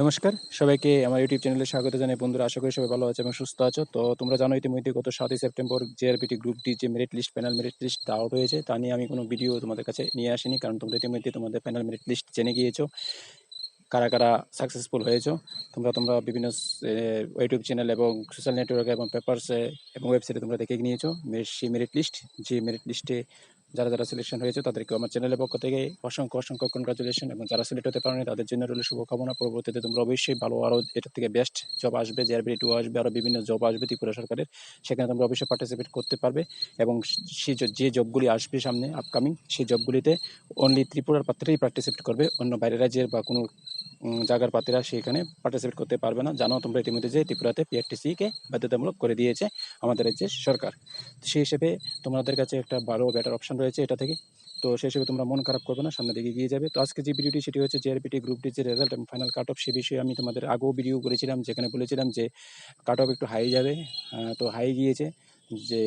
নমস্কার, সবাইকে আমার ইউটিউব চ্যানেলে স্বাগত জানাই। বন্ধুরা, আশা করি সবাই ভালো আছে এবং সুস্থ আছো। তো তোমরা জানো, ইতিমধ্যে গত সাতই সেপ্টেম্বর জেআরপিটি গ্রুপ ডি যে merit list panel merit list out হয়েছে, তা নিয়ে আমি কোনো ভিডিও তোমাদের কাছে নিয়ে আসিনি, কারণ তোমরা ইতিমধ্যে তোমাদের প্যানেল মেরিট লিস্ট জেনে গিয়েছো, কারা কারা সাকসেসফুল হয়েছো। তোমরা তোমরা বিভিন্ন ইউটিউব চ্যানেল এবং সোশ্যাল নেটওয়ার্ক এবং পেপারসে এবং ওয়েবসাইটে তোমরা দেখে নিয়েছো। সেই মেরিট লিস্ট যে মেরিট লিস্টে যারা যারা সিলেকশন হয়েছে তাদেরকে আমার চ্যানেলের পক্ষ থেকে অসংখ্য অসংখ্য কনগ্রাচুলেশন এবং যারা সিলেক্ট হতে পারেনি তাদের জন্য রইল শুভকামনা। পরবর্তীতে তোমরা অবশ্যই ভালো আরও এটার থেকে বেস্ট জব আসবে জেআরবি টু আসবে আরও বিভিন্ন জব আসবে ত্রিপুরা সরকারের। সেখানে তোমরা অবশ্যই পার্টিসিপেট করতে পারবে এবং সেই যে জবগুলি আসবে সামনে আপকামিং সেই জবগুলিতে অনলি ত্রিপুরার পাত্রেই পার্টিসিপেট করবে। অন্য বাইরের রাজ্যের বা কোনো উম, জায়গার পাত্রীরা সেখানে পার্টিসিপেট করতে পারবে না। জানো তোমরা ইতিমধ্যে যে ত্রিপুরাতে পিআরটিসিকে বাধ্যতামূলক করে দিয়েছে আমাদের রাজ্যের সরকার। সেই হিসেবে তোমাদের কাছে একটা ভালো বেটার অপশন রয়েছে এটা থেকে। তো সেই হিসেবে তোমরা মন খারাপ করবে না সামনে দিকে এগিয়ে যাবে। তো আজকে যে ভিডিওটি সেটি হচ্ছে জেআরপিটি গ্রুপ ডি যে রেজাল্ট এবং ফাইনাল কাট অফ সে বিষয়ে আমি তোমাদের আগেও ভিডিও করেছিলাম যেখানে বলেছিলাম যে কাট অফ একটু হাই যাবে। তো হাই গিয়েছে। যে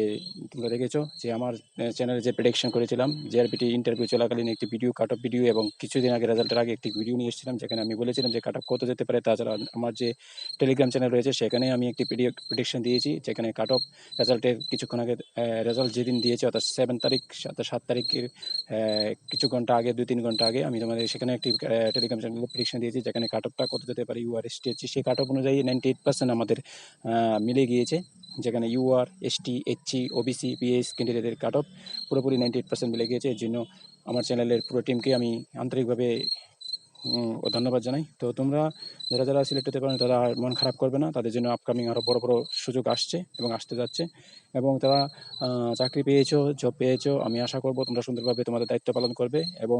তোমরা দেখেছ যে আমার চ্যানেলে যে প্রেডিকশন করেছিলাম জেআরপিটি ইন্টারভিউ চলাকালীন একটি ভিডিও কাট অফ ভিডিও এবং কিছুদিন আগে রেজাল্টের আগে একটি ভিডিও নিয়ে এসেছিলাম, যেখানে আমি বলেছিলাম যে কাট অফ কত যেতে পারে। তাছাড়া আমার যে টেলিগ্রাম চ্যানেল রয়েছে সেখানে আমি একটি প্রেডিকশন দিয়েছি, যেখানে কাট অফ রেজাল্টের কিছুক্ষণ আগে রেজাল্ট যেদিন দিয়েছে, অর্থাৎ সেভেন তারিখ, সাত তারিখের কিছু ঘণ্টা আগে, দুই, তিন ঘণ্টা আগে, আমি তোমাদের সেখানে একটি টেলিগ্রাম চ্যানেলে প্রেডিকশন দিয়েছি, যেখানে কাট অফটা কত যেতে পারে ইউআর এসটি হচ্ছে সেই কাট অফ অনুযায়ী নাইনটি এইট পার্সেন্ট আমাদের মিলে গিয়েছে। যেখানে UR ST HC OBC PS ক্যান্ডিডেটের কাট অফ পুরোপুরি নাইনটি এইট পার্সেন্ট মিলে গিয়েছে। এর জন্য আমার চ্যানেলের পুরো টিমকে আমি আন্তরিকভাবে ধন্যবাদ জানাই। তো তোমরা যারা যারা সিলেক্ট হতে পারেন তারা মন খারাপ করবে না। তাদের জন্য আপকামিং আরও বড় বড় সুযোগ আসছে এবং আসতে যাচ্ছে। এবং তারা চাকরি পেয়েছ জব পেয়েছ, আমি আশা করব তোমরা সুন্দরভাবে তোমাদের দায়িত্ব পালন করবে এবং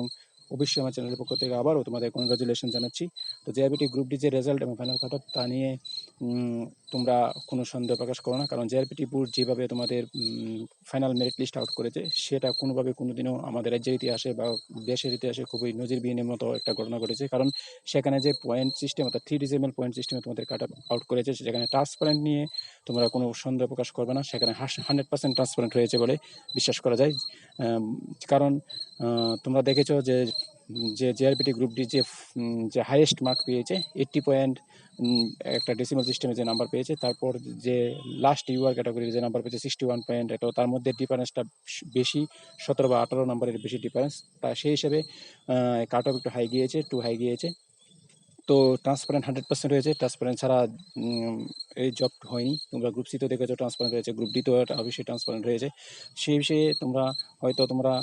অবশ্যই আমার চ্যানেলের পক্ষ থেকে আবারও তোমাদের কনগ্রাচুলেশন জানাচ্ছি। তো জেআইবিটি গ্রুপ ডি যে রেজাল্ট এবং ফাইনাল কাট তা নিয়ে তোমরা কোনো সন্দেহ প্রকাশ করো না। কারণ জেআরপিটি বোর্ড যেভাবে তোমাদের ফাইনাল মেরিট লিস্ট আউট করেছে, সেটা কোনোভাবে কোনোদিনও আমাদের রাজ্যের ইতিহাসে বা দেশের ইতিহাসে খুবই নজিরবিহীনের মতো একটা ঘটনা ঘটেছে। কারণ সেখানে যে পয়েন্ট সিস্টেম অর্থাৎ থ্রি ডিজিমেল পয়েন্ট সিস্টেমে তোমাদের কাট আউট করেছে, সেখানে ট্রান্সপারেন্ট নিয়ে তোমরা কোনো সন্দেহ প্রকাশ করবে না। সেখানে হান্ড্রেড পার্সেন্ট ট্রান্সপারেন্ট হয়েছে বলে বিশ্বাস করা যায়। কারণ তোমরা দেখেছ যে যে জেআরপিটি গ্রুপটি যে যে হাইয়েস্ট মার্ক পেয়েছে এইট্টি পয়েন্ট একটা ডেসিমাল সিস্টেমে যে নাম্বার পেয়েছে, তারপর যে লাস্ট ইউআর ক্যাটাগরির যে নাম্বার পেয়েছে সিক্সটি ওয়ান পয়েন্ট এটা তার মধ্যে ডিফারেন্সটা বেশি সতেরো বা আঠারো নাম্বারের বেশি ডিফারেন্স তা সেই হিসেবে কাট অফ একটু হাই গিয়েছে টু হাই গিয়েছে। তো ট্রান্সপারেন্ট হান্ড্রেড পার্সেন্ট হয়েছে ট্রান্সপারেন্ট ছাড়া এই জব হয়নি। তোমরা গ্রুপ সিতেও দেখেছ ট্রান্সপারেন্ট হয়েছে গ্রুপ ডিতেও অবশ্যই ট্রান্সপারেন্ট হয়েছে সেই বিষয়ে তোমরা হয়তো তোমরা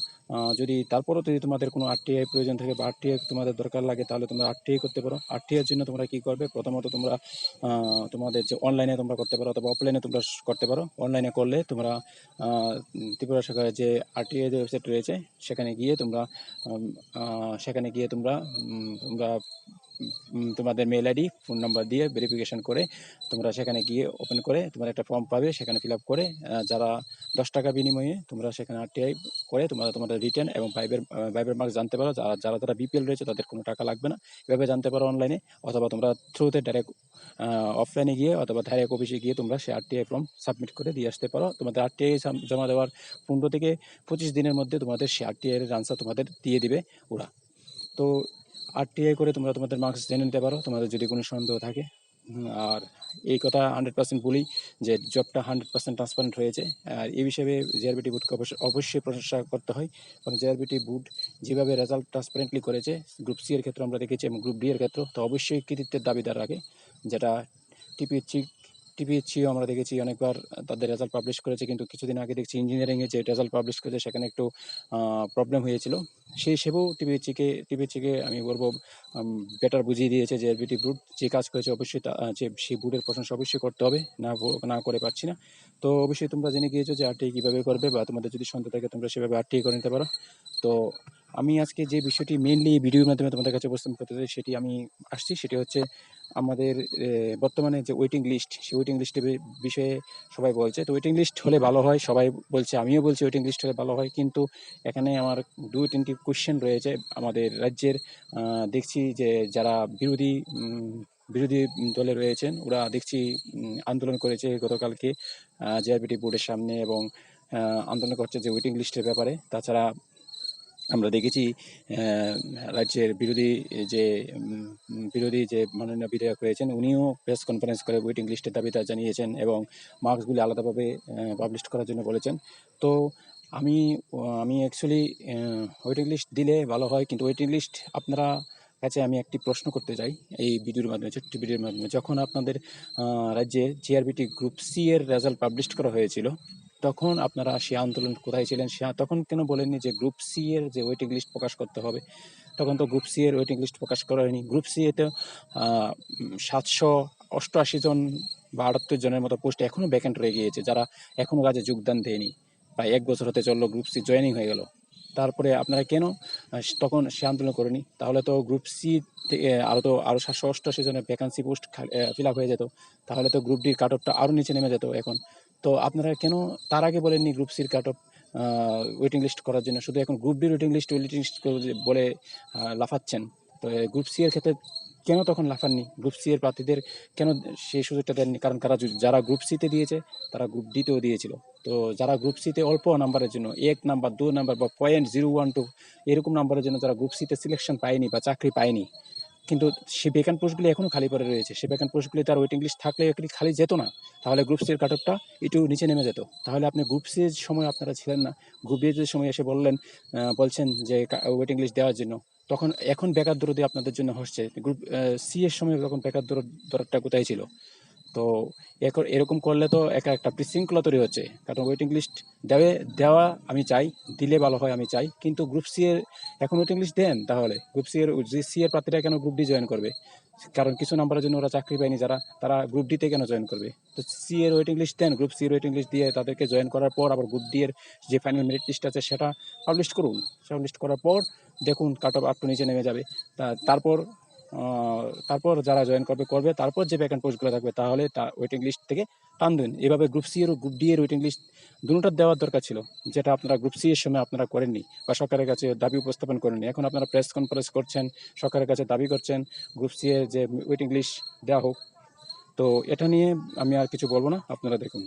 যদি তারপরও যদি তোমাদের কোনো আরটিআই প্রয়োজন থাকে বা আরটিআই তোমাদের দরকার লাগে, তাহলে তোমরা আরটিআই করতে পারো। আরটিআইয়ের জন্য তোমরা কী করবে? প্রথমত তোমরা তোমাদের যে অনলাইনে তোমরা করতে পারো অথবা অফলাইনে তোমরা করতে পারো। অনলাইনে করলে তোমরা ত্রিপুরা সরকারের যে আরটিআই যে ওয়েবসাইট রয়েছে, সেখানে গিয়ে তোমরা সেখানে গিয়ে তোমরা তোমরা তোমাদের মেল আইডি ফোন নাম্বার দিয়ে ভেরিফিকেশন করে তোমরা সেখানে গিয়ে ওপেন করে তোমরা একটা ফর্ম পাবে, সেখানে ফিল আপ করে যারা দশ টাকা বিনিময়ে তোমরা সেখানে আরটিআই করে তোমরা তোমাদের রিটার্ন এবং ভাইবের ভাইবের মার্কস জানতে পারো। যারা যারা যারা বিপিএল রয়েছে তাদের কোনো টাকা লাগবে না। এভাবে জানতে পারো অনলাইনে অথবা তোমরা থ্রুতে ডাইরেক্ট অফলাইনে গিয়ে অথবা ডাইরেক্ট অফিসে গিয়ে তোমরা সেই আরটিআই ফর্ম সাবমিট করে দিয়ে আসতে পারো। তোমাদের আরটিআই জমা দেওয়ার পনেরো থেকে পঁচিশ দিনের মধ্যে তোমাদের সেই আরটিআই আনসার তোমাদের দিয়ে দিবে ওরা। তো আরটিআই করে তোমরা তোমাদের মার্কস জেনে নিতে পারো, তোমাদের যদি কোনো সন্দেহ থাকে। আর এই কথা হান্ড্রেড পার্সেন্ট বলি যে জবটা হান্ড্রেড পার্সেন্ট ট্রান্সপারেন্ট হয়েছে। আর এই বিষয়ে জেআরবিটি বুটকে অবশ্যই অবশ্যই প্রশংসা করতে হয়। কারণ জেআরবিটি বুট যেভাবে রেজাল্ট ট্রান্সপারেন্টলি করেছে গ্রুপ সি এর ক্ষেত্রে আমরা দেখেছি এবং গ্রুপ ডি এর ক্ষেত্রে তো অবশ্যই কৃতিত্বের দাবিদার রাখে, যেটা টিপিএসসি টিপিএসসিও আমরা দেখেছি, অনেকবার তাদের রেজাল্ট পাবলিশ করেছে, কিন্তু কিছুদিন আগে দেখছি ইঞ্জিনিয়ারিংয়ে যে রেজাল্ট পাবলিশ করেছে, সেখানে একটু প্রবলেম হয়েছিল। সেই হিসেবেও টিপিএসসিকে টিপিএসসিকে আমি বলব বেটার বুঝিয়ে দিয়েছে যে এলবিটি বুট যে কাজ করেছে, অবশ্যই যে সেই বুটের প্রশংসা অবশ্যই করতে হবে, না না করে পারছি না। তো অবশ্যই তোমরা জেনে গিয়েছো যে আরটিআই কীভাবে করবে, বা তোমাদের যদি সন্দেহ থাকে, তোমরা সেভাবে আরটিআই করে নিতে পারো। তো আমি আজকে যে বিষয়টি মেনলি ভিডিওর মাধ্যমে তোমাদের কাছে উপস্থাপন করতে চাই, সেটি আমি আসছি। সেটি হচ্ছে আমাদের বর্তমানে যে ওয়েটিং লিস্ট সেই ওয়েটিং লিস্টের বিষয়ে সবাই বলছে। তো ওয়েটিং লিস্ট হলে ভালো হয়, সবাই বলছে, আমিও বলছি ওয়েটিং লিস্ট হলে ভালো হয়। কিন্তু এখানে আমার দু তিনটি কোশ্চেন রয়েছে আমাদের রাজ্যের। দেখছি যে যারা বিরোধী বিরোধী দলে রয়েছেন, ওরা দেখছি আন্দোলন করেছে গতকালকে জেআরবিটি বোর্ডের সামনে এবং আন্দোলন করছে যে ওয়েটিং লিস্টের ব্যাপারে। তাছাড়া আমরা দেখেছি রাজ্যের বিরোধী যে বিরোধী যে মাননীয় বিধায়ক রয়েছেন, উনিও প্রেস কনফারেন্স করে ওয়েটিং লিস্টের দাবিটা জানিয়েছেন এবং মার্কসগুলি আলাদাভাবে পাবলিশ করার জন্য বলেছেন। তো আমি আমি অ্যাকচুয়ালি ওয়েটিং লিস্ট দিলে ভালো হয়, কিন্তু ওয়েটিং লিস্ট আপনারা কাছে আমি একটি প্রশ্ন করতে চাই এই ভিডিওর মাধ্যমে, ছোট্ট ভিডিওর মাধ্যমে। যখন আপনাদের রাজ্যে জিআরবিটি গ্রুপ সি এর রেজাল্ট পাবলিশ করা হয়েছিল তখন আপনারা সে আন্দোলন কোথায় ছিলেন, সে তখন কেন বলেননি যে গ্রুপ সি এর যে ওয়েটিং লিস্ট প্রকাশ করতে হবে? তখন তো গ্রুপ সি এর ওয়েটিং লিস্ট প্রকাশ করা হয়নি। গ্রুপ সি এতে সাতশো অষ্টআশি জন বা আটাত্তর জনের মতো পোস্ট এখনও ভ্যাকেন্ট রয়ে গিয়েছে, যারা এখনও কাজে যোগদান দেয়নি। প্রায় এক বছর হতে চলল গ্রুপ সি জয়েনিং হয়ে গেল। তারপরে আপনারা কেন তখন সে আন্দোলন করেনি? তাহলে তো গ্রুপ সি থেকে আরও তো আরও সাতশো অষ্টআশি জনের ভ্যাকান্সি পোস্ট ফিল আপ হয়ে যেত। তাহলে তো গ্রুপ ডির কাট অফটা আরও নিচে নেমে যেত এখন। তো আপনারা কেন তার আগে বলেননি গ্রুপ সির কাট অফ ওয়েটিং লিস্ট করার জন্য? শুধু এখন group D waiting list waiting list বলে লাফাচ্ছেন। তো গ্রুপ সি এর ক্ষেত্রে কেন তখন লাফাননি? গ্রুপ সি এর প্রার্থীদের কেন সেই সুযোগটা দেননি? কারণ তারা যারা গ্রুপ সিতে দিয়েছে, তারা গ্রুপ ডিতেও দিয়েছিল। তো, যারা গ্রুপ সিতে অল্প নাম্বারের জন্য, এক নাম্বার দু নাম্বার বা পয়েন্ট জিরো ওয়ান টু এরকম নাম্বারের জন্য যারা গ্রুপ সিতে সিলেকশন পায়নি বা চাকরি পায়নি কিন্তু সে বেকান পোস্টগুলি এখনও খালি পড়ে রয়েছে। সে বেকান পোস্টগুলি তার ওয়েটিং লিস্ট থাকলে এগুলি খালি যেত না। তাহলে গ্রুপ সির কাট অফটা একটু নিচে নেমে যেত। তাহলে আপনি গ্রুপ সির সময় আপনারা ছিলেন না। গ্রুপ বি সময় এসে বললেন বলছেন যে ওয়েটিং লিস্ট দেওয়ার জন্য, তখন এখন বেকার দূরদি আপনাদের জন্য হচ্ছে গ্রুপ সি এর সময় তখন বেকার দূর দরটা কোথায় ছিল? তো এরকম করলে তো একা একটা বিশৃঙ্খলা তৈরি হচ্ছে। কারণ ওয়েটিং লিস্ট দেবে, দেওয়া আমি চাই, দিলে ভালো হয় আমি চাই। কিন্তু গ্রুপ সি এর, এখন ওয়েটিং লিস্ট দেন তাহলে। গ্রুপ সি এর সি এর প্রার্থীরা কেন গ্রুপ ডি জয়েন করবে? কারণ কিছু নাম্বারের জন্য ওরা চাকরি পায়নি যারা, তারা গ্রুপ ডিতে কেন জয়েন করবে? তো সি এর ওয়েটিং লিস্ট দেন গ্রুপ সি এর ওয়েটিং লিস্ট দিয়ে তাদেরকে জয়েন করার পর আবার গ্রুপ ডি এর যে ফাইনাল মেরিট লিস্ট আছে সেটা পাবলিশ করুন। পাবলিশ করার পর দেখুন কাট অফ আটটু নিচে নেমে যাবে। তারপর তারপর যারা জয়েন করবে করবে, তারপর যে ভ্যাকেন্ট পোস্টগুলো থাকবে, তাহলে তা ওয়েটিং লিস্ট থেকে টান দিন। এভাবে গ্রুপ সি এর গ্রুপ ডি এর ওয়েটিং লিস্ট দুটোটার দেওয়ার দরকার ছিল, যেটা আপনারা গ্রুপ সি এর সময় আপনারা করেননি বা সরকারের কাছে দাবি উপস্থাপন করেননি। এখন আপনারা প্রেস কনফারেন্স করছেন, সরকারের কাছে দাবি করছেন গ্রুপ সি এর যে ওয়েটিং লিস্ট দেওয়া হোক। তো এটা নিয়ে আমি আর কিছু বলব না, আপনারা দেখুন।